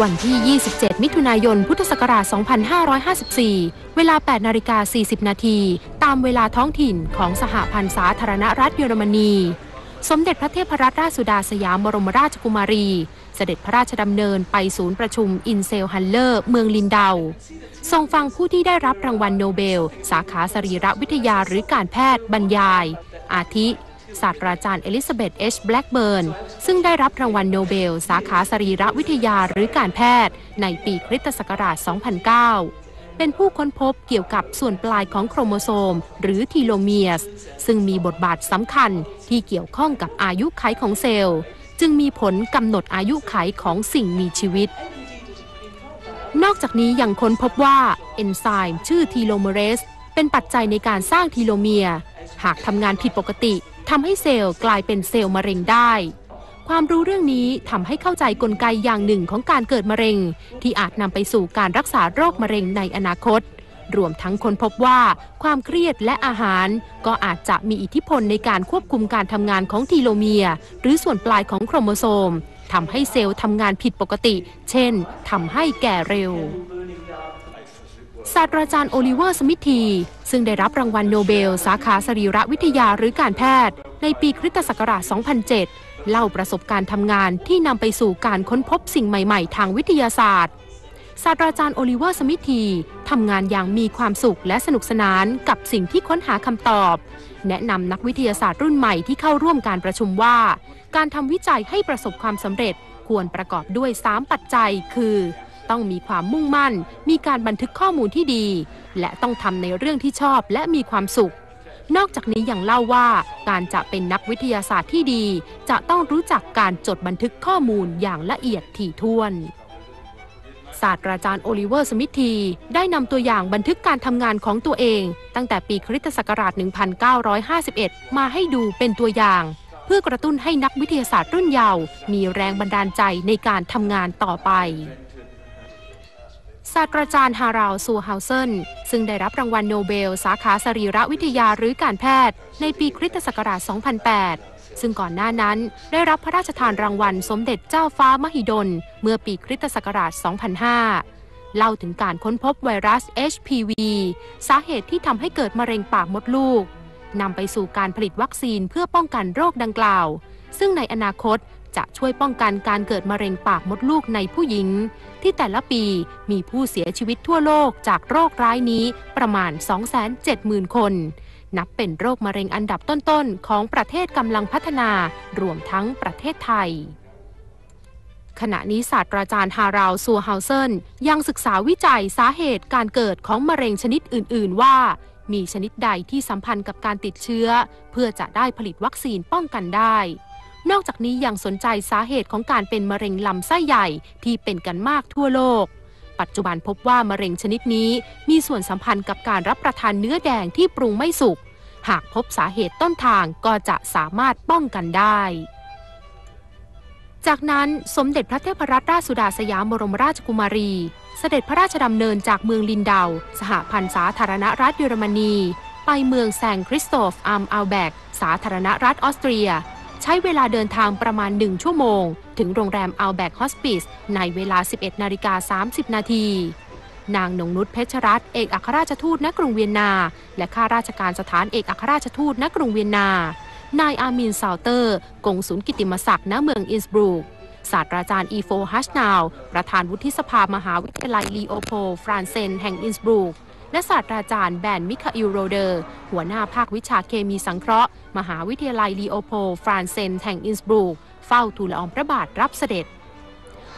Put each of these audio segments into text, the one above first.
วันที่ 27 มิถุนายน พุทธศักราช 2554 เวลา 8 นาฬิกา 40 นาที ตามเวลาท้องถิ่นของสหพันธ์สาธารณรัฐเยอรมนี สมเด็จพระเทพรัตนราชสุดาสยามบรมราชกุมารี เสด็จพระราชดำเนินไปศูนย์ประชุมอินเซลฮันเลอร์ เมืองลินเดา ทรงฟังผู้ที่ได้รับรางวัลโนเบล สาขาสรีรวิทยาหรือการแพทย์บรรยาย อาทิ ศาสตราจารย์เอลิซาเบธเอชแบล็กเบิร์น ซึ่งได้รับรางวัลโนเบล สาขาสรีรวิทยาหรือการแพทย์ ในปีคริสตศักราช 2009 เป็นผู้ค้นพบเกี่ยวกับส่วนปลายของโครโมโซม หรือทีโลเมียส ซึ่งมีบทบาทสำคัญที่เกี่ยวข้องกับอายุไขของเซลล์ จึงมีผลกำหนดอายุไขของสิ่งมีชีวิตนอกจากนี้ยังค้นพบว่า เอนไซม์ชื่อทีโลเมเรส เป็นปัจจัยในการสร้างทีโลเมียร์ หากทำงานผิดปกติทำให้เซลล์กลายเป็นเซลล์มะเร็งได้ ความรู้เรื่องนี้ทำให้เข้าใจกลไกอย่างหนึ่งของการเกิดมะเร็ง ที่อาจนำไปสู่การรักษาโรคมะเร็งในอนาคต รวมทั้งคนพบว่าความเครียดและอาหาร ก็อาจจะมีอิทธิพลในการควบคุมการทำงานของทีโลเมียร์หรือส่วนปลายของโครโมโซมทำให้เซลล์ทำงานผิดปกติ เช่นทำให้แก่เร็ว ศาสตราจารย์โอลิเวอร์สมิธทีซึ่งได้รับรางวัลโนเบล สาขาสรีรวิทยาหรือการแพทย์ ในปีคริสตศักราช 2007 เล่าประสบการณ์ทำงานที่นำไปสู่การค้นพบสิ่งใหม่ ๆ ทางวิทยาศาสตร์ศาสตราจารย์โอลิเวอร์สมิธทีทำงานอย่างมีความสุขและสนุกสนานกับสิ่งที่ค้นหาคำตอบ แนะนำนักวิทยาศาสตร์รุ่นใหม่ที่เข้าร่วมการประชุมว่า การทำวิจัยให้ประสบความสำเร็จควรประกอบด้วย 3 ปัจจัย คือ ต้องมีความมุ่งมั่น มีการบันทึกข้อมูลที่ดี และต้องทำในเรื่องที่ชอบและมีความสุข นอกจากนี้ยังเล่าว่าการจะเป็นนักวิทยาศาสตร์ที่ดี จะต้องรู้จักการจดบันทึกข้อมูลอย่างละเอียดถี่ถ้วนศาสตราจารย์โอลิเวอร์สมิธทีได้นำตัวอย่างบันทึกการทำงานของตัวเอง ตั้งแต่ปีคริสตศักราช 1951 มาให้ดูเป็นตัวอย่าง เพื่อกระตุ้นให้นักวิทยาศาสตร์รุ่นเยาว์มีแรงบันดาลใจในการทำงานต่อไป ศาสตราจารย์ฮาราวซูเฮาเซนซึ่งได้รับรางวัลโนเบล สาขาสรีรวิทยาหรือการแพทย์ ในปีคริสตศักราช 2008 ซึ่งก่อนหน้านั้นได้รับพระราชทานรางวัลสมเด็จเจ้าฟ้ามหิดล เมื่อปีคริสตศักราช 2005 เล่าถึงการค้นพบไวรัส HPV สาเหตุที่ทำให้เกิดมะเร็งปากมดลูกนำไปสู่การผลิตวัคซีนเพื่อป้องกันโรคดังกล่าว ซึ่งในอนาคต จะช่วยป้องกันการเกิดมะเร็งปากมดลูกในผู้หญิง ที่แต่ละปีมีผู้เสียชีวิตทั่วโลกจากโรคร้ายนี้ประมาณ 270,000 คน นับเป็นโรคมะเร็งอันดับต้นๆ ของประเทศกำลังพัฒนารวมทั้งประเทศไทยขณะนี้ศาสตราจารย์ฮาราวซัวเฮาเซนยังศึกษาวิจัยสาเหตุการเกิดของมะเร็งชนิดอื่น ๆ ว่า มีชนิดใดที่สัมพันธ์กับการติดเชื้อ เพื่อจะได้ผลิตวัคซีนป้องกันได้ นอกจากนี้ยังสนใจสาเหตุของการเป็นมะเร็งลำไส้ใหญ่ที่เป็นกันมากทั่วโลก ปัจจุบันพบว่ามะเร็งชนิดนี้มีส่วนสัมพันธ์กับการรับประทานเนื้อแดงที่ปรุงไม่สุก หากพบสาเหตุต้นทางก็จะสามารถป้องกันได้จากนั้นสมเด็จพระเทพรัตนราชสุดาสยามบรมราชกุมารี เสด็จพระราชดำเนินจากเมืองลินเดา สหพันธ์สาธารณรัฐเยอรมนี ไปเมืองแซงคริสโตฟอัมอัลแบก สาธารณรัฐออสเตรีย ใช้เวลาเดินทางประมาณ 1 ชั่วโมง ถึงโรงแรมอัลแบกฮอสปิสในเวลา 11 นาฬิกา 30 นาที นางนงนุชเพชรรัตน์เอกอัครราชทูตณกรุงเวียนนา และข้าราชการสถานเอกอัครราชทูตณกรุงเวียนนา นายอามินซาวเตอร์กงสุลกิติมศักดิ์ณเมืองอินสบรูกศาสตราจารย์อีโฟฮัชนาว ประธานวุฒิสภามหาวิทยาลัยลีโอโพฟรานเซน แห่งอินสบรูก และศาสตราจารย์แบนมิคาอิลโรเดอร์ หัวหน้าภาควิชาเคมีสังเคราะห์ มหาวิทยาลัยลีโอโพลฟรานเซนแห่งอินสบรูกเฝ้าทูลละอองพระบาทรับเสด็จ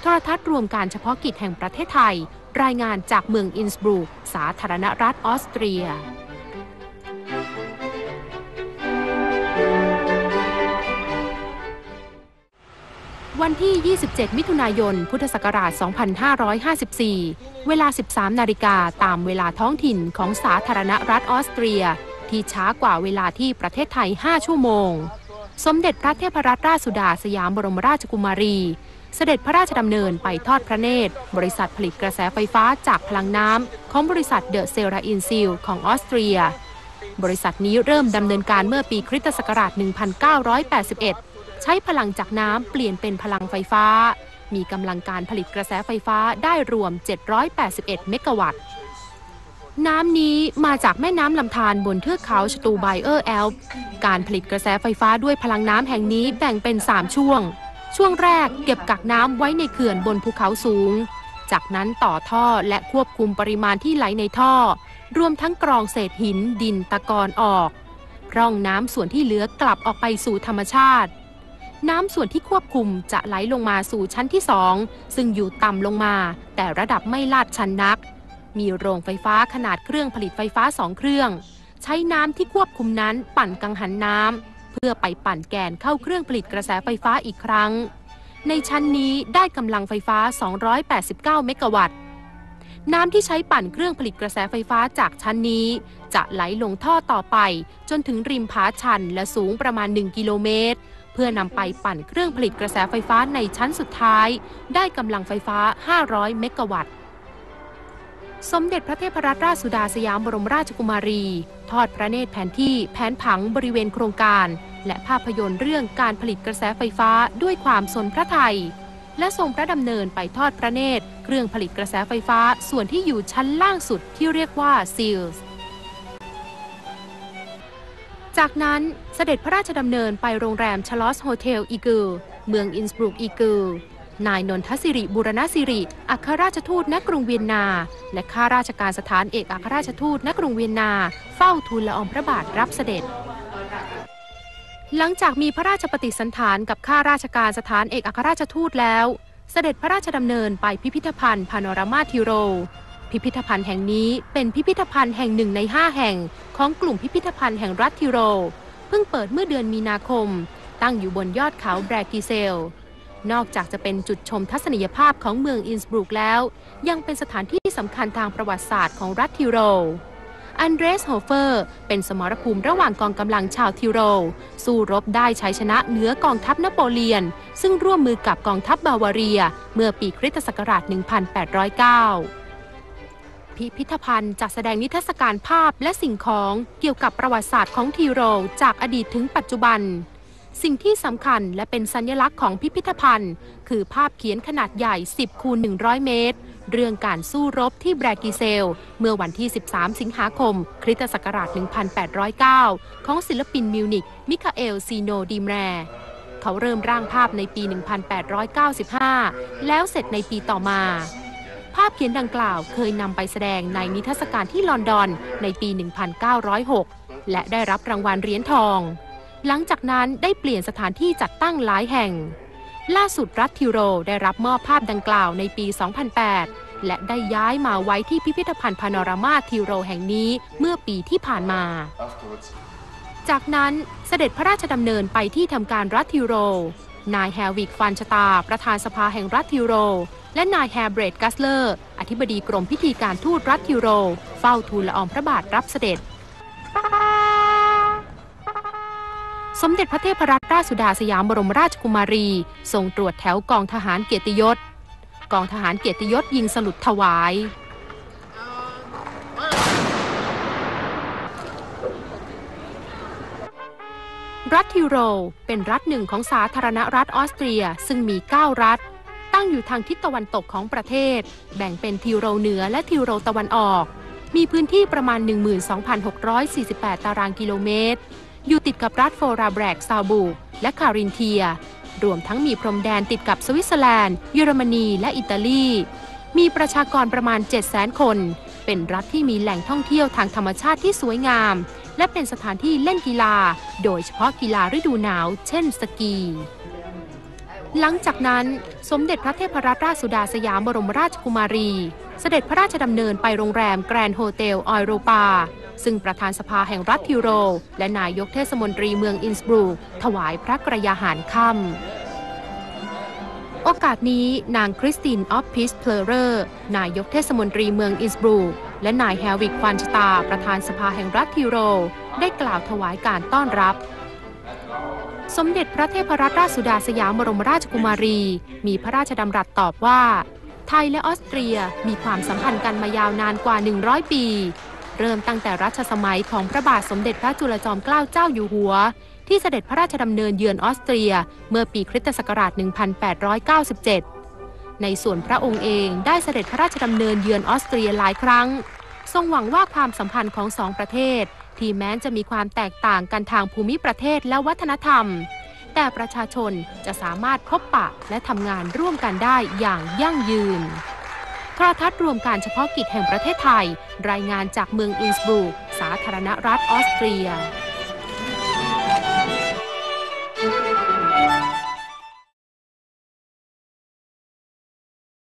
โทรทัศน์รวมการเฉพาะกิจแห่งประเทศไทย รายงานจากเมืองอินสบรูกสาธารณรัฐออสเตรีย วันที่ 27 มิถุนายน พุทธศักราช 2554 เวลา 13 นาฬิกาตามเวลาท้องถิ่นของสาธารณรัฐออสเตรีย ที่ช้ากว่าเวลาที่ประเทศไทย 5 ชั่วโมง สมเด็จพระเทพรัตนราชสุดาสยามบรมราชกุมารี เสด็จพระราชดำเนินไปทอดพระเนตร บริษัทผลิตกระแสไฟฟ้าจากพลังน้ำของบริษัทเดอะเซราอินซิลของออสเตรีย บริษัทนี้เริ่มดำเนินการเมื่อปีคริสตศักราช 1981 ใช้พลังจากน้ำเปลี่ยนเป็นพลังไฟฟ้า มีกำลังการผลิตกระแสไฟฟ้าได้รวม 781 เมกะวัตต์ น้ำนี้มาจากแม่น้ำลำธารบนเทือกเขาชตูไบเออร์แอลป์การผลิตกระแสไฟฟ้าด้วยพลังน้ำแห่งนี้แบ่งเป็น 3 ช่วง ช่วงแรกเก็บกักน้ำไว้ในเขื่อนบนภูเขาสูง จากนั้นต่อท่อและควบคุมปริมาณที่ไหลในท่อ รวมทั้งกรองเศษหินดินตะกอนออก ร่องน้ำส่วนที่เหลือกลับออกไปสู่ธรรมชาติ น้ำส่วนที่ควบคุมจะไหลลงมาสู่ชั้นที่สองซึ่งอยู่ต่ำลงมา แต่ระดับไม่ลาดชันนัก มีโรงไฟฟ้าขนาดเครื่องผลิตไฟฟ้าสองเครื่อง ใช้น้ำที่ควบคุมนั้นปั่นกังหันน้ำเพื่อไปปั่นแกนเข้าเครื่องผลิตกระแสไฟฟ้าอีกครั้ง ในชั้นนี้ได้กำลังไฟฟ้า 289 เมกะวัตต์น้ำที่ใช้ปั่นเครื่องผลิตกระแสไฟฟ้าจากชั้นนี้ จะไหลลงท่อต่อไป จนถึงริมผาชันและสูงประมาณ 1 กิโลเมตร พื่อนำไปปั่นเครื่องผลิตกระแสไฟฟ้าในชั้นสุดท้าย ได้กำลังไฟฟ้า 500 เมกะวัตต์ สมเด็จพระเทพรัตนราชสุดาสยามบรมราชกุมารี ทอดพระเนตรแผนที่แผนผังบริเวณโครงการ และภาพยนตร์เรื่องการผลิตกระแสไฟฟ้าด้วยความสนพระไทย และทรงพระดำเนินไปทอดพระเนตรเครื่องผลิตกระแสไฟฟ้าส่วนที่อยู่ชั้นล่างสุดที่เรียกว่าซีลส์ จากนั้นเสด็จพระราชดำเนินไปโรงแรมชลอสโฮเทลอีเกิลเมืองอินสบรุกอีเกิลนายนนทสิริบุรณสิริอัครราชทูตณกรุงเวียนนา และข้าราชการสถานเอกอัครราชทูตณกรุงเวียนนา เฝ้าทูลละอองพระบาทรับเสด็จ หลังจากมีพระราชปฏิสันถานกับข้าราชการสถานเอกอัครราชทูตแล้ว เสด็จพระราชดำเนินไปพิพิธภัณฑ์พาโนรามาทิโร พิพิธภัณฑ์แห่งนี้เป็นพิพิธภัณฑ์แห่งหนึ่งใน 5 แห่ง ของกลุ่มพิพิธภัณฑ์แห่งรัฐทิโร เพิ่งเปิดเมื่อเดือนมีนาคม ตั้งอยู่บนยอดเขาแบรกิเซล นอกจากจะเป็นจุดชมทัศนียภาพของเมืองอินสบรุกแล้ว ยังเป็นสถานที่สำคัญทางประวัติศาสตร์ของรัฐทิโรอันเดรสโฮเฟอร์ เป็นสมรภูมิระหว่างกองกำลังชาวทิโร สู้รบได้ชัยชนะเหนือกองทัพนโปเลียน ซึ่งร่วมมือกับกองทัพบาวาเรีย เมื่อปีคริสตศักราช 1809 พิพิธภัณฑ์จัดแสดงนิทรรศการภาพและสิ่งของเกี่ยวกับประวัติศาสตร์ของทิโร จากอดีตถึงปัจจุบัน สิ่งที่สำคัญและเป็นสัญลักษณ์ของพิพิธภัณฑ์ คือภาพเขียนขนาดใหญ่ 10 คูณ 100 เมตร เรื่องการสู้รบที่แบรกิเซล เมื่อวันที่ 13 สิงหาคม คริสตศักราช 1809 ของศิลปินมิวนิกมิคาเอลซีโนดีแมรเขาเริ่มร่างภาพในปี 1895 แล้วเสร็จในปีต่อมา ภาพเขียนดังกล่าวเคยนำไปแสดงในนิทรรศการที่ลอนดอนในปี 1906 และได้รับรางวัลเหรียญทอง หลังจากนั้นได้เปลี่ยนสถานที่จัดตั้งหลายแห่ง ล่าสุดรัฐทิโรได้รับมอบภาพดังกล่าวในปี 2008 และได้ย้ายมาไว้ที่พิพิธภัณฑ์พาโนรามาทิโรแห่งนี้เมื่อปีที่ผ่านมา จากนั้นเสด็จพระราชดำเนินไปที่ทำการรัฐทิโรนายแฮวิกฟันชตา ประธานสภาแห่งรัฐทิโร และนายแฮร์เบรดกัสเลอร์ อธิบดีกรมพิธีการทูตรัฐทิโร เฝ้าทูลละอองพระบาทรับเสด็จ สมเด็จพระเทพรัตนราชสุดาสยามบรมราชกุมารีทรงตรวจแถวกองทหารเกียรติยศ กองทหารเกียรติยศยิงสลุดถวายรัฐทิโร เป็นรัฐหนึ่งของสาธารณรัฐออสเตรีย ซึ่งมี 9 รัฐ ตั้งอยู่ทางทิศตะวันตกของประเทศ แบ่งเป็นทิโรเหนือและทิโรตะวันออก มีพื้นที่ประมาณ 12,648 ตารางกิโลเมตร อยู่ติดกับรัฐโฟราแบรกซาวบูและคารินเทีย รวมทั้งมีพรมแดนติดกับสวิตเซอร์แลนด์ เยอรมนี และอิตาลี มีประชากรประมาณ 700,000 คน เป็นรัฐที่มีแหล่งท่องเที่ยวทางธรรมชาติที่สวยงาม และเป็นสถานที่เล่นกีฬา โดยเฉพาะกีฬาฤดูหนาว เช่นสกี หลังจากนั้นสมเด็จพระเทพรัตนราชสุดาสยามบรมราชกุมารี เสด็จพระราชดำเนินไปโรงแรมแกรนด์โฮเทลออยโรปา ซึ่งประธานสภาแห่งรัฐทิโร และนายกเทศมนตรีเมืองอินสบรูกถวายพระกระยาหารค่ำโอกาสนี้นางคริสตินออฟพิสเพลเรอร์นายกเทศมนตรีเมืองอินสบรูกและนายแฮวิกฟันชตา ประธานสภาแห่งรัฐทิโร ได้กล่าวถวายการต้อนรับ สมเด็จพระเทพรัตนราชสุดาสยามบรมราชกุมารี มีพระราชดำรัสตอบว่า ไทยและออสเตรียมีความสัมพันธ์กันมายาวนานกว่า 100 ปี เริ่มตั้งแต่รัชสมัยของพระบาทสมเด็จพระจุลจอมเกล้าเจ้าอยู่หัว ที่เสด็จพระราชดำเนินเยือนออสเตรียเมื่อปีคริสตศักราช 1897 ในส่วนพระองค์เองได้เสด็จพระราชดำเนินเยือนออสเตรียหลายครั้ง ทรงหวังว่าความสัมพันธ์ของสองประเทศ ที่แม้จะมีความแตกต่างกันทางภูมิประเทศและวัฒนธรรม แต่ประชาชนจะสามารถพบปะและทำงานร่วมกันได้อย่างยั่งยืนโทรทัศน์รวมการเฉพาะกิจแห่งประเทศไทย รายงานจากเมืองอินสบรูกสาธารณรัฐออสเตรีย